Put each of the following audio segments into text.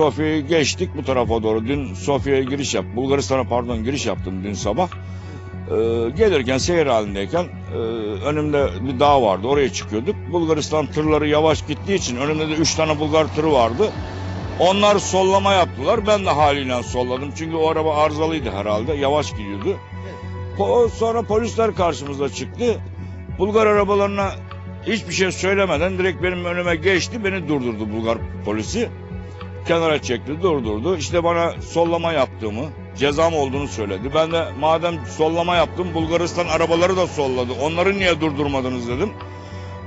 Sofya'yı geçtik bu tarafa doğru. Dün Sofya'ya giriş yap, Bulgaristan'a pardon giriş yaptım dün sabah. Ee, gelirken seyir halindeyken e, önümde bir dağ vardı oraya çıkıyorduk. Bulgaristan tırları yavaş gittiği için önümde de 3 tane Bulgar tırı vardı. Onlar sollama yaptılar. Ben de haliyle solladım. Çünkü o araba arızalıydı herhalde. Yavaş gidiyordu. Po- sonra polisler karşımıza çıktı. Bulgar arabalarına hiçbir şey söylemeden direkt benim önüme geçti. Beni durdurdu Bulgar polisi. Kenara çekti, durdurdu. İşte bana sollama yaptığımı, cezam olduğunu söyledi. Ben de madem sollama yaptım, Bulgaristan arabaları da solladı. Onları niye durdurmadınız dedim.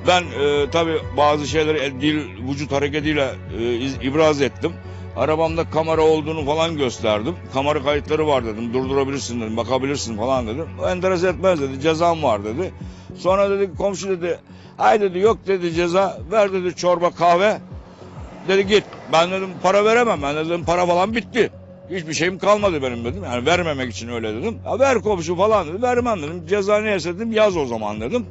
Ben e, tabii bazı şeyleri dil, vücut hareketiyle e, iz- ibraz ettim. Arabamda kamera olduğunu falan gösterdim. Kamera kayıtları var dedim. Durdurabilirsin dedim. Bakabilirsin falan dedim. Enteres etmez dedi. Cezam var dedi. Sonra dedi komşu dedi. Hay dedi yok dedi ceza. Ver dedi çorba kahve. Dedi git. Ben dedim para veremem. Ben dedim para falan bitti. Hiçbir şeyim kalmadı benim dedim. Yani vermemek için öyle dedim. Ya ver komşu falan dedi. Vermem dedim. Ceza neyse dedim yaz o zaman dedim.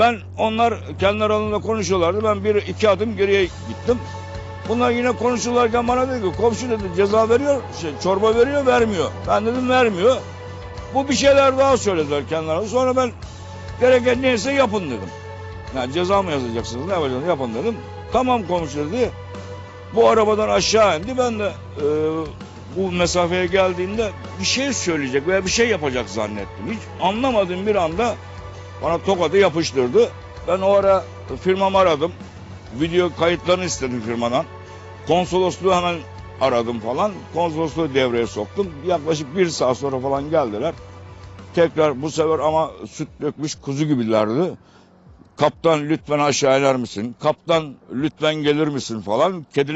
Ben onlar kendi aralarında konuşuyorlardı. Ben bir iki adım geriye gittim. Bunlar yine konuşurlarken bana dedi ki komşu dedi ceza veriyor, şey, çorba veriyor vermiyor. Ben dedim vermiyor. Bu bir şeyler daha söylediler kendi aralarında. Sonra ben gereken neyse yapın dedim. Yani ceza mı yazacaksınız ne yapacaksınız yapın dedim. Tamam komşu dedi. Bu arabadan aşağı indi. Ben de e, bu mesafeye geldiğinde bir şey söyleyecek veya bir şey yapacak zannettim. Hiç anlamadığım bir anda bana tokadı yapıştırdı. Ben o ara firmamı aradım. Video kayıtlarını istedim firmadan. Konsolosluğu hemen aradım falan. Konsolosluğu devreye soktum. Yaklaşık bir saat sonra falan geldiler. Tekrar bu sefer ama süt dökmüş kuzu gibilerdi. Kaptan lütfen aşağı iner misin? Kaptan lütfen gelir misin falan. Kediler